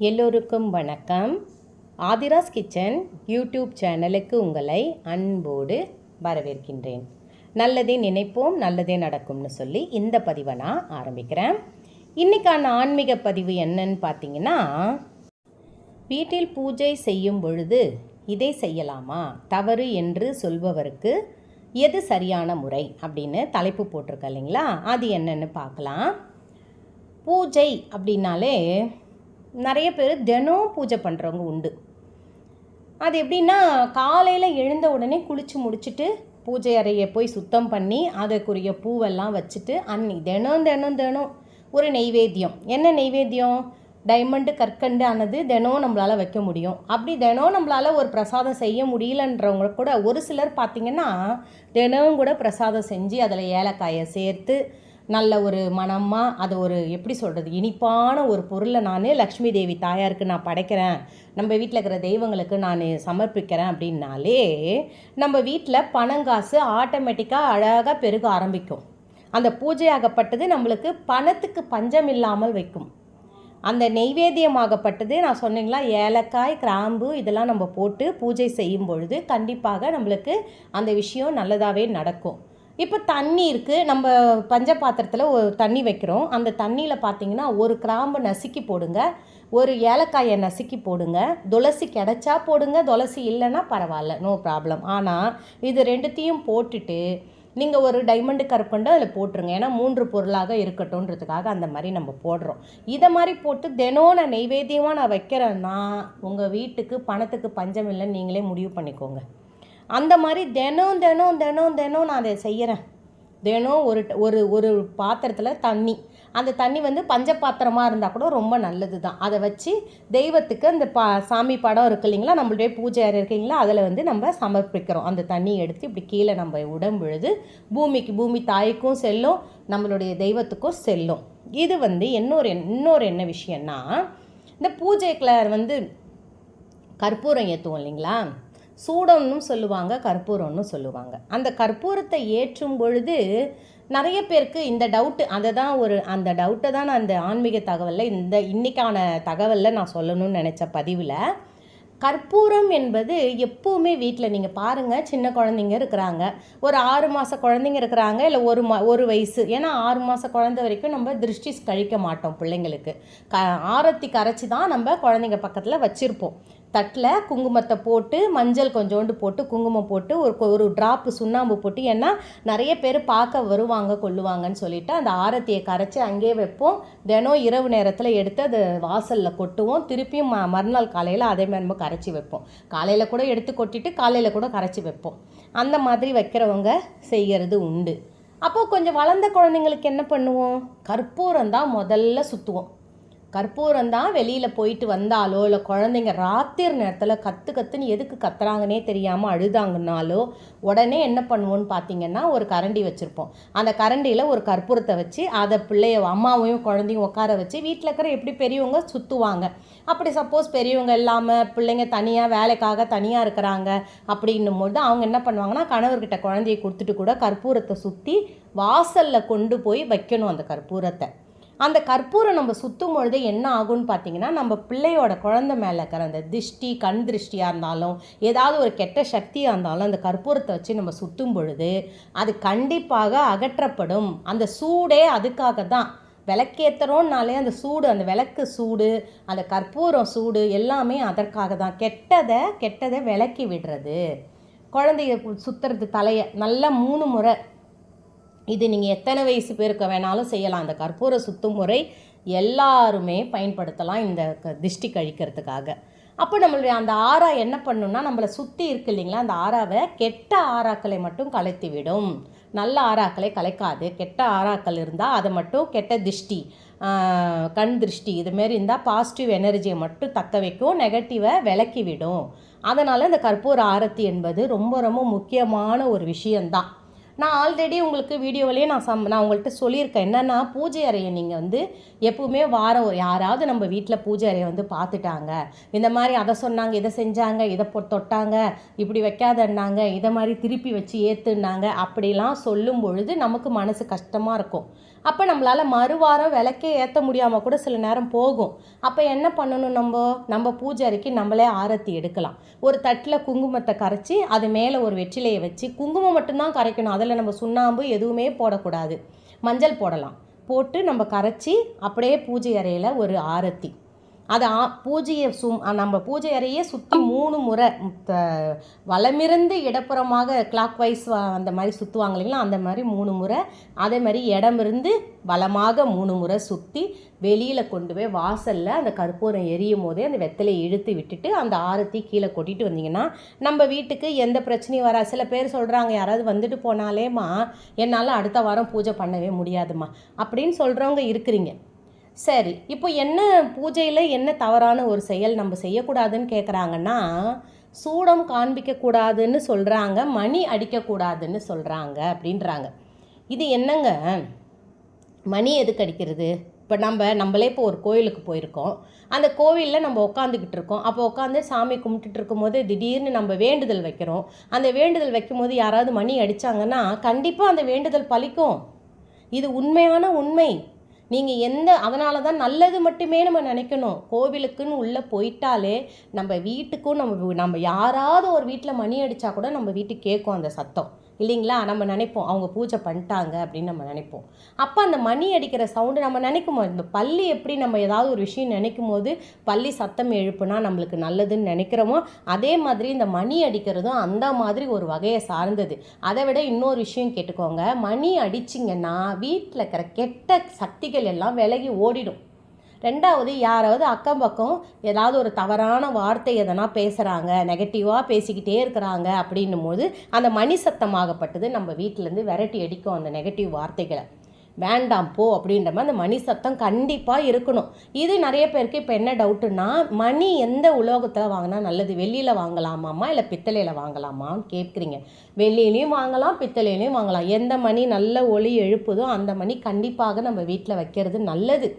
எல்லோருக்கும் வணக்கம். Aadhira's kitchen YouTube சேனலுக்கு உங்களை அன்போடு வரவேற்கின்றேன். நல்லதே நினைப்போம் நல்லதே நடக்கும்னு சொல்லி இந்த பதிவை நான் ஆரம்பிக்கிறேன். இன்றைக்கான ஆன்மீக பதிவு என்னன்னு பார்த்தீங்கன்னா வீட்டில் பூஜை செய்யும் பொழுது இதை செய்யலாமா? தவறு என்று சொல்பவருக்கு எது சரியான முறை? அப்படின்னு தலைப்பு போட்டிருக்க இல்லைங்களா? அது என்னன்னு பார்க்கலாம். பூஜை அப்படின்னாலே நிறைய பேர் தினம் பூஜை பண்ணுறவங்க உண்டு. அது எப்படின்னா காலையில் எழுந்த உடனே குளித்து முடிச்சுட்டு பூஜை அறையை போய் சுத்தம் பண்ணி அதற்குரிய பூவெல்லாம் வச்சுட்டு அன்னி தினம் தினம் தினம் ஒரு நெய்வேத்தியம். என்ன நெய்வேத்தியம்? டைமண்டு கற்கண்டு ஆனது தினம் நம்மளால் வைக்க முடியும். அப்படி தினம் நம்மளால் ஒரு பிரசாதம் செய்ய முடியலன்றவங்க கூட ஒரு சிலர் பார்த்திங்கன்னா தினமும் கூட பிரசாதம் செஞ்சு அதில் ஏலக்காயை சேர்த்து நல்ல ஒரு மனமாக அது ஒரு எப்படி சொல்கிறது இனிப்பான ஒரு பொருளை நான் லக்ஷ்மி தேவி தாயாருக்கு நான் படைக்கிறேன். நம்ம வீட்டில் இருக்கிற தெய்வங்களுக்கு நான் சமர்ப்பிக்கிறேன் அப்படின்னாலே நம்ம வீட்டில் பணங்காசு ஆட்டோமேட்டிக்காக அழகாக பெருக ஆரம்பிக்கும். அந்த பூஜையாகப்பட்டது நம்மளுக்கு பணத்துக்கு பஞ்சம் இல்லாமல் வைக்கும். அந்த நெய்வேத்தியமாகப்பட்டது நான் சொன்னீங்களா ஏலக்காய் கிராம்பு இதெல்லாம் நம்ம போட்டு பூஜை செய்யும் பொழுது கண்டிப்பாக நம்மளுக்கு அந்த விஷயம் நல்லதாகவே நடக்கும். இப்போ தண்ணி இருக்குது நம்ம பஞ்ச பாத்திரத்தில் ஒரு தண்ணி வைக்கிறோம். அந்த தண்ணியில் பார்த்தீங்கன்னா ஒரு கிராம்பு நசுக்கி போடுங்க. ஒரு ஏலக்காயை நசுக்கி போடுங்க. துளசி கிடச்சா போடுங்க. துளசி இல்லைன்னா பரவாயில்ல. நோ ப்ராப்ளம் ஆனால் இது ரெண்டுத்தையும் போட்டுட்டு நீங்கள் ஒரு டைமண்டு கருப்பண்டு அதில் போட்டுருங்க. ஏன்னா மூன்று பொருளாக இருக்கட்டும்ன்றதுக்காக அந்த மாதிரி நம்ம போடுறோம். இதை மாதிரி போட்டு தினம் நான் நெய்வேத்தியமாக நான் வைக்கிறேன்னா உங்கள் வீட்டுக்கு பணத்துக்கு பஞ்சம் இல்லைன்னு நீங்களே முடிவு பண்ணிக்கோங்க. அந்த மாதிரி தினம் தினம் தினம் தினம் நான் அதை செய்கிறேன் தினம் ஒரு ஒரு ஒரு பாத்திரத்தில் தண்ணி. அந்த தண்ணி வந்து பஞ்ச பாத்திரமாக இருந்தால் கூட ரொம்ப நல்லது தான் அதை வச்சு தெய்வத்துக்கு அந்த பா சாமி படம் இருக்கு இல்லைங்களா? நம்மளுடைய பூஜை அறை இருக்கீங்களா அதில் வந்து நம்ம சமர்ப்பிக்கிறோம். அந்த தண்ணியை எடுத்து இப்படி கீழே நம்ம உடம்பொழுது பூமிக்கு பூமி தாய்க்கும் செல்லும் நம்மளுடைய தெய்வத்துக்கும் செல்லும். இது வந்து இன்னொரு இன்னொரு என்ன விஷயம்னா இந்த பூஜைக்குள்ள வந்து கற்பூரம் ஏற்றுவோம் இல்லைங்களா? சூடம்னு சொல்லுவாங்க கற்பூரம்னு சொல்லுவாங்க. அந்த கற்பூரத்தை ஏற்றும் பொழுது நிறைய பேருக்கு இந்த டவுட்டு அதை தான் ஒரு அந்த டவுட்டை தான் நான் அந்த ஆன்மீக தகவலில் இந்த இன்றைக்கான தகவலில் நான் சொல்லணும்னு நினச்ச பதிவில் கற்பூரம் என்பது எப்போவுமே வீட்டில் நீங்கள் பாருங்கள் சின்ன குழந்தைங்க இருக்கிறாங்க. ஒரு ஆறு மாத குழந்தைங்க இருக்கிறாங்க இல்லை ஒரு மா ஒரு வயசு. ஏன்னா ஆறு மாத குழந்த வரைக்கும் நம்ம திருஷ்டி கழிக்க மாட்டோம் பிள்ளைங்களுக்கு. க ஆரத்தி கரைச்சி தான் நம்ம குழந்தைங்க பக்கத்தில் வச்சுருப்போம். தட்டில் குங்குமத்தை போட்டு மஞ்சள் கொஞ்சோண்டு போட்டு குங்குமம் போட்டு ஒரு ஒரு ட்ராப்பு சுண்ணாம்பு போட்டு ஏன்னா நிறைய பேர் பார்க்க வருவாங்க கொள்ளுவாங்கன்னு சொல்லிட்டு அந்த ஆரத்தியை கரைச்சி அங்கேயே வைப்போம். தினம் இரவு நேரத்தில் எடுத்து அதை வாசலில் கொட்டுவோம். திருப்பியும் ம மறுநாள் காலையில் அதே மாதிரி நம்ம கரைச்சி வைப்போம். காலையில் கூட எடுத்து கொட்டிட்டு காலையில் கூட கரைச்சி வைப்போம். அந்த மாதிரி வைக்கிறவங்க செய்கிறது உண்டு. அப்போது கொஞ்சம் வளர்ந்த குழந்தைங்களுக்கு என்ன பண்ணுவோம்? கற்பூரம் தான் முதல்ல சுற்றுவோம் கற்பூரம் தான் வெளியில் போயிட்டு வந்தாலோ இல்லை குழந்தைங்க ராத்திரி நேரத்தில் கற்று கற்றுன்னு எதுக்கு கத்துறாங்கன்னே தெரியாமல் அழுதாங்கனாலோ உடனே என்ன பண்ணுவோன்னு பார்த்தீங்கன்னா ஒரு கரண்டி வச்சுருப்போம். அந்த கரண்டியில் ஒரு கற்பூரத்தை வச்சு அதை பிள்ளைய அம்மாவையும் குழந்தையும் உட்கார வச்சு வீட்டில் இருக்கிற எப்படி பெரியவங்க சுற்றுவாங்க அப்படி சப்போஸ் பெரியவங்க இல்லாமல் பிள்ளைங்க தனியாக வேலைக்காக தனியாக இருக்கிறாங்க அப்படின்னும் போது அவங்க என்ன பண்ணுவாங்கன்னா கணவர்கிட்ட குழந்தைய கொடுத்துட்டு கூட கற்பூரத்தை சுற்றி வாசலில் கொண்டு போய் வைக்கணும் அந்த கற்பூரத்தை. அந்த கற்பூரம் நம்ம சுற்றும் பொழுது என்ன ஆகும்னு பார்த்தீங்கன்னா நம்ம பிள்ளையோட குழந்த மேலே இருக்கிற அந்த திருஷ்டி கண் திருஷ்டியாக இருந்தாலும் ஏதாவது ஒரு கெட்ட சக்தியாக இருந்தாலும் அந்த கற்பூரத்தை வச்சு நம்ம சுற்றும் பொழுது அது கண்டிப்பாக அகற்றப்படும். அந்த சூடே அதுக்காக தான். விளக்கேற்றுறோம்னாலே அந்த சூடு அந்த விளக்கு சூடு அந்த கற்பூரம் சூடு எல்லாமே அதற்காக தான். கெட்டதை கெட்டதை விளக்கி விடுறது. குழந்தைய சுற்றுறது தலையை நல்லா மூணு முறை இது நீங்கள் எத்தனை வயசு பேருக்கு வேணாலும் செய்யலாம். அந்த கற்பூர சுத்து முறை எல்லாருமே பயன்படுத்தலாம் இந்த க திஷ்டி கழிக்கிறதுக்காக. அப்போ நம்மளுடைய அந்த ஆறா என்ன பண்ணுன்னா நம்மளை சுற்றி இருக்கு இல்லைங்களா அந்த ஆறாவை கெட்ட ஆறாக்களை மட்டும் கலைத்து விடும். நல்ல ஆறாக்களை கலைக்காது. கெட்ட ஆறாக்கள் இருந்தால் அதை மட்டும் கெட்ட திருஷ்டி கண் திருஷ்டி இதுமாரி இருந்தால் பாசிட்டிவ் எனர்ஜியை மட்டும் தக்க வைக்கும் நெகட்டிவை விளக்கி விடும். அதனால் இந்த கற்பூர ஆரத்தி என்பது ரொம்ப ரொம்ப முக்கியமான ஒரு விஷயந்தான் நான் ஆல்ரெடி உங்களுக்கு வீடியோவிலேயே நான் சம் நான் உங்கள்கிட்ட சொல்லியிருக்கேன். என்னென்னா பூஜை அறையை நீங்கள் வந்து எப்பவுமே வாரம் ஒரு யாராவது நம்ம வீட்டில் பூஜை அறையை வந்து பார்த்துட்டாங்க. இந்த மாதிரி அதை சொன்னாங்க இதை செஞ்சாங்க இதை தொட்டாங்க இப்படி வைக்காதன்னாங்க இதை மாதிரி திருப்பி வச்சு ஏற்றுனாங்க அப்படிலாம் சொல்லும் பொழுது நமக்கு மனசு கஷ்டமாக இருக்கும். அப்போ நம்மளால் மறுவாரம் விளக்கே ஏற்ற முடியாமல் கூட சில நேரம் போகும். அப்போ என்ன பண்ணணும் நம்ம? நம்ம பூஜை அறைக்கு நம்மளே ஆரத்தி எடுக்கலாம். ஒரு தட்டில் குங்குமத்தை கரைச்சி அது மேலே ஒரு வெற்றிலையை வச்சு குங்குமம் மட்டும்தான் கரைக்கணும். அதில் நம்ம சுண்ணாம்பு எதுவுமே போடக்கூடாது. மஞ்சள் போடலாம். போட்டு நம்ம கரைச்சி அப்படியே பூஜை அறையில் ஒரு ஆரத்தி. அது ஆ பூஜையை சும் நம்ம பூஜை அறையே சுற்றி மூணு முறை வளமிருந்து இடப்புறமாக கிளாக் வைஸ் அந்த மாதிரி சுற்றுவாங்க இல்லைங்களா? அந்த மாதிரி மூணு முறை அதே மாதிரி இடமிருந்து வளமாக மூணு முறை சுற்றி வெளியில் கொண்டு போய் வாசலில் அந்த கற்பூரம் எரியும் போதே அந்த வெத்தலையை இழுத்து விட்டுட்டு அந்த ஆரத்தி கீழே கொட்டிட்டு வந்தீங்கன்னா நம்ம வீட்டுக்கு எந்த பிரச்சனையும் வராது. சில பேர் சொல்கிறாங்க யாராவது வந்துட்டு போனாலேம்மா என்னால் அடுத்த வாரம் பூஜை பண்ணவே முடியாதும்மா. அப்படின்னு சொல்கிறவங்க இருக்கிறீங்க. சரி இப்போ என்ன பூஜையில் என்ன தவறான ஒரு செயல் நம்ம செய்யக்கூடாதுன்னு கேட்குறாங்கன்னா சூடம் காண்பிக்கக்கூடாதுன்னு சொல்கிறாங்க மணி அடிக்கக்கூடாதுன்னு சொல்கிறாங்க அப்படின்றாங்க. இது என்னங்க? மணி எதுக்கு அடிக்கிறது? இப்போ நம்ம நம்மளே இப்போ ஒரு கோயிலுக்கு போயிருக்கோம். அந்த கோவிலில் நம்ம உட்காந்துக்கிட்டு இருக்கோம். அப்போ உட்காந்து சாமி கும்பிட்டுட்டு இருக்கும்போது திடீர்னு நம்ம வேண்டுதல் வைக்கிறோம். அந்த வேண்டுதல் வைக்கும்போது யாராவது மணி அடித்தாங்கன்னா கண்டிப்பாக அந்த வேண்டுதல் பலிக்கும். இது உண்மையான உண்மை. நீங்கள் எந்த அதனால தான் நல்லது மட்டுமே நம்ம நினைக்கணும். கோவிலுக்குன்னு உள்ளே போயிட்டாலே நம்ம வீட்டுக்கும் நம்ம நம்ம யாராவது ஒரு வீட்டில் மணி அடித்தா கூட நம்ம வீட்டுக்கு கேட்கும் அந்த சத்தம். இல்லைங்களா? நம்ம நினைப்போம் அவங்க பூஜை பண்ணிட்டாங்க அப்படின்னு நம்ம நினைப்போம். அப்போ அந்த மணி அடிக்கிற சவுண்டு நம்ம நினைக்கும்? இந்த பள்ளி எப்படி நம்ம ஏதாவது ஒரு விஷயம் நினைக்கும் போது பள்ளி சத்தம் எழுப்புனா நம்மளுக்கு நல்லதுன்னு நினைக்கிறோமோ? அதே மாதிரி இந்த மணி அடிக்கிறதும் அந்த மாதிரி ஒரு வகையை சார்ந்தது. அதை விட இன்னொரு விஷயம் கேட்டுக்கோங்க. மணி அடிச்சிங்கன்னா வீட்டில் இருக்கிற கெட்ட சக்திகள் எல்லாம் விலகி ஓடிடும். ரெண்டாவது யாராவது அக்கம் பக்கம் ஏதாவது ஒரு தவறான வார்த்தை எதனா பேசுகிறாங்க நெகட்டிவாக பேசிக்கிட்டே இருக்கிறாங்க அப்படின்னும் போது அந்த மணி சத்தமாகப்பட்டது நம்ம வீட்டிலேருந்து விரட்டி அடிக்கும் அந்த நெகட்டிவ் வார்த்தைகளை. வேண்டாம் போ அப்படின்ற மாதிரி அந்த மணி சத்தம் கண்டிப்பாக இருக்கணும். இது நிறைய பேருக்கு இப்போ என்ன டவுட்டுன்னா மணி எந்த உலோகத்தில் வாங்கினா நல்லது? வெள்ளியில் வாங்கலாமாம்மா? இல்லை பித்தளையில் வாங்கலாமான்னு கேட்குறீங்க. வெள்ளியிலையும் வாங்கலாம் பித்தளையிலையும் வாங்கலாம். எந்த மணி நல்ல ஒளி எழுப்புதோ அந்த மணி கண்டிப்பாக நம்ம வீட்டில் வைக்கிறது நல்லது.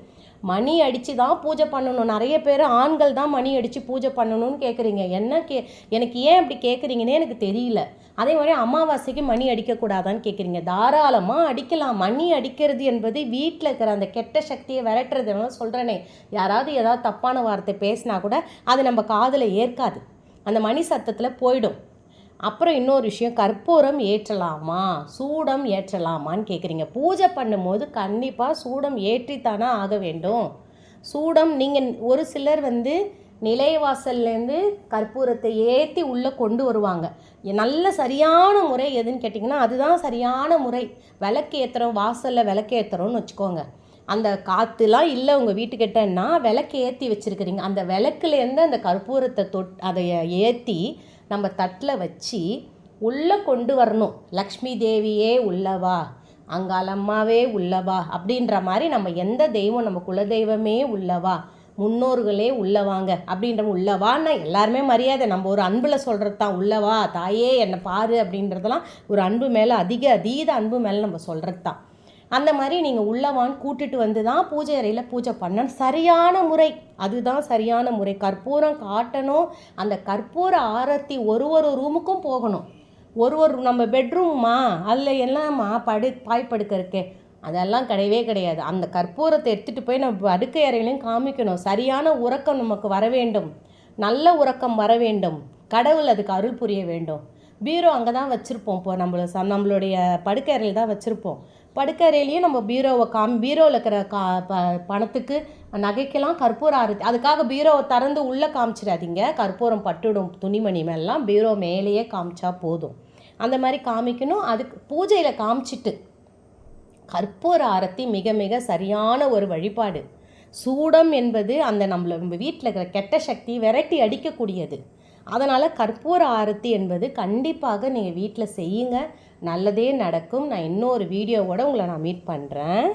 மணி அடித்து தான் பூஜை பண்ணணும். நிறைய பேர் ஆண்கள் தான் மணி அடித்து பூஜை பண்ணணும்னு கேட்குறீங்க என்ன கே எனக்கு ஏன் அப்படி கேட்குறீங்கன்னே எனக்கு தெரியல. அதே மாதிரி அமாவாசைக்கு மணி அடிக்கக்கூடாதான்னு கேட்குறீங்க தாராளமாக அடிக்கலாம். மணி அடிக்கிறது என்பது வீட்டில் இருக்கிற அந்த கெட்ட சக்தியை விரட்டுறதுனால சொல்கிறேனே யாராவது ஏதாவது தப்பான வார்த்தை பேசினா கூட அது நம்ம காதில் ஏற்காது. அந்த மணி சத்தத்தில் போயிடும். அப்புறம் இன்னொரு விஷயம் கற்பூரம் ஏற்றலாமா? சூடம் ஏற்றலாமான்னு கேட்குறீங்க பூஜை பண்ணும்போது கண்டிப்பாக சூடம் ஏற்றித்தானே ஆக வேண்டும். சூடம் நீங்கள் ஒரு சிலர் வந்து நிலைவாசல்லேருந்து கற்பூரத்தை ஏற்றி உள்ளே கொண்டு வருவாங்க. எ- நல்ல சரியான முறை எதுன்னு கேட்டிங்கன்னா அதுதான் சரியான முறை. விளக்கு ஏற்றுறோம் வாசலில் விளக்கு ஏற்றுறோம்னு வச்சுக்கோங்க. அந்த காற்றுலாம் இல்லை உங்கள் வீட்டுக்கிட்டன்னா விளக்கு ஏற்றி வச்சுருக்கிறீங்க. அந்த விளக்குலேருந்து அந்த கற்பூரத்தை தொட் அதை ஏற்றி நம்ம தட்டில் வச்சு உள்ளே கொண்டு வரணும். லக்ஷ்மி தேவியே உள்ளவா? அங்காளம்மாவே உள்ளவா? அப்படின்ற மாதிரி நம்ம எந்த தெய்வம் நம்ம குலதெய்வமே உள்ளவா? முன்னோர்களே உள்ளவாங்க. அப்படின்ற உள்ளவான்னா எல்லாருமே மரியாதை. நம்ம ஒரு அன்பில் சொல்கிறது தான் உள்ளவா? தாயே என்னை பாரு அப்படின்றதெல்லாம் ஒரு அன்பு மேலே அதிக அதீத அன்பு மேலே நம்ம சொல்கிறது தான். அந்த மாதிரி நீங்கள் உள்ளவான் கூட்டிட்டு வந்து தான் பூஜை அறையில் பூஜை பண்ணணும். சரியான முறை. அதுதான் சரியான முறை. கற்பூரம் காட்டணும். அந்த கற்பூர ஆரத்தி ஒரு ஒரு ரூமுக்கும் போகணும். ஒரு ஒரு நம்ம பெட்ரூம்மா? அதில் எல்லாம்மா படு பாய் படுக்க இருக்கே அதெல்லாம் கிடையவே கிடையாது. அந்த கற்பூரத்தை எடுத்துகிட்டு போய் நம்ம படுக்கை அறையிலையும் காமிக்கணும். சரியான உறக்கம் நமக்கு வர வேண்டும். நல்ல உறக்கம் வர வேண்டும். கடவுள் அதுக்கு அருள் புரிய வேண்டும். பீரோ அங்கே தான் வச்சுருப்போம். இப்போ நம்மள ச நம்மளுடைய படுக்கை அறையில் தான் வச்சுருப்போம். படுக்கறையிலையும் நம்ம பீரோவை காமி பீரோவில் இருக்கிற கா ப பணத்துக்கு நகைக்கெல்லாம் கற்பூரம் ஆரத்தி அதுக்காக பீரோவை திறந்து உள்ளே காமிச்சிடாதீங்க. கற்பூரம் பட்டுடும் துணிமணி மேலாம் பீரோ மேலேயே காமிச்சா போதும். அந்த மாதிரி காமிக்கணும். அதுக்கு பூஜையில் காமிச்சிட்டு கற்பூர ஆரத்தி மிக மிக சரியான ஒரு வழிபாடு. சூடம் என்பது அந்த நம்மள நம்ம வீட்டில் இருக்கிற கெட்ட சக்தி விரட்டி அடிக்கக்கூடியது. அதனால் கற்பூர ஆரத்தி என்பது கண்டிப்பாக நீங்கள் வீட்டில் செய்யுங்க. நல்லதே நடக்கும். நான் இன்னொரு வீடியோவோட உங்களை நான் மீட் பண்ணுறேன்